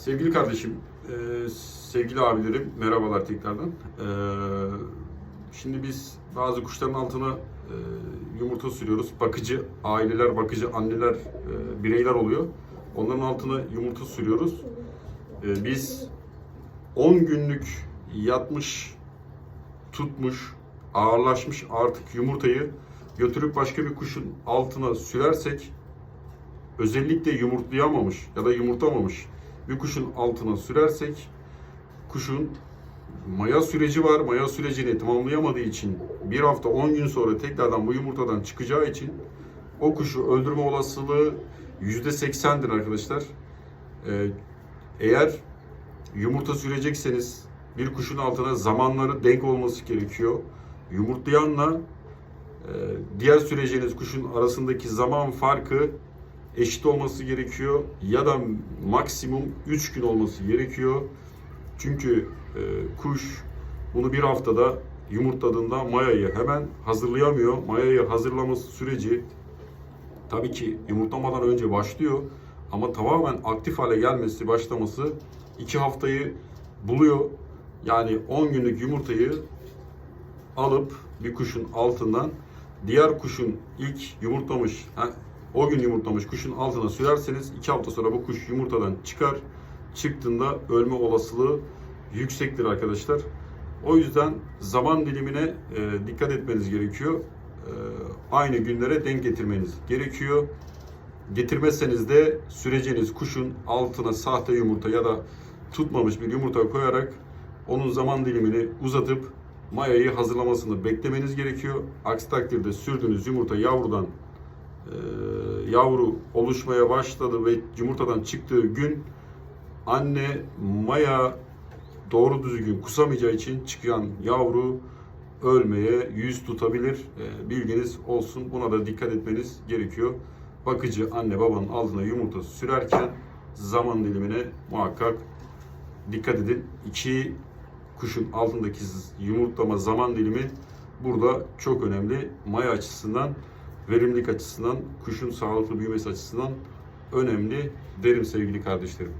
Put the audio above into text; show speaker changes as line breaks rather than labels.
Sevgili kardeşim, e, sevgili abilerim, merhabalar tekrardan. E, şimdi biz bazı kuşların altına e, yumurta sürüyoruz. Bakıcı aileler, bakıcı anneler, e, bireyler oluyor. Onların altına yumurta sürüyoruz. E, biz 10 günlük yatmış, tutmuş, ağırlaşmış artık yumurtayı götürüp başka bir kuşun altına sürersek özellikle yumurtlayamamış ya da yumurtlamamış bir kuşun altına sürersek kuşun maya süreci var. Maya sürecini tamamlayamadığı için bir hafta 10 gün sonra tekrardan bu yumurtadan çıkacağı için o kuşu öldürme olasılığı %80'dir arkadaşlar. Ee, eğer yumurta sürecekseniz bir kuşun altına zamanları denk olması gerekiyor. Yumurtlayanla e, diğer süreceğiniz kuşun arasındaki zaman farkı eşit olması gerekiyor ya da maksimum 3 gün olması gerekiyor. Çünkü e, kuş bunu bir haftada yumurtladığında mayayı hemen hazırlayamıyor. Mayayı hazırlaması süreci tabii ki yumurtlamadan önce başlıyor ama tamamen aktif hale gelmesi, başlaması 2 haftayı buluyor. Yani 10 günlük yumurtayı alıp bir kuşun altından diğer kuşun ilk yumurtlamış, o gün yumurtlamış kuşun altına sürerseniz 2 hafta sonra bu kuş yumurtadan çıkar. Çıktığında ölme olasılığı yüksektir arkadaşlar. O yüzden zaman dilimine e, dikkat etmeniz gerekiyor. E, aynı günlere denk getirmeniz gerekiyor. Getirmezseniz de süreceğiniz kuşun altına sahte yumurta ya da tutmamış bir yumurta koyarak onun zaman dilimini uzatıp mayayı hazırlamasını beklemeniz gerekiyor. Aksi takdirde sürdüğünüz yumurta yavrudan yavru oluşmaya başladı ve yumurtadan çıktığı gün anne maya doğru düzgün kusamayacağı için çıkan yavru ölmeye yüz tutabilir. E, bilginiz olsun. Buna da dikkat etmeniz gerekiyor. Bakıcı anne babanın altına yumurta sürerken zaman dilimine muhakkak dikkat edin. İki kuşun altındaki yumurtlama zaman dilimi burada çok önemli. Maya açısından, verimlilik açısından, kuşun sağlıklı büyümesi açısından önemli derim sevgili kardeşlerim.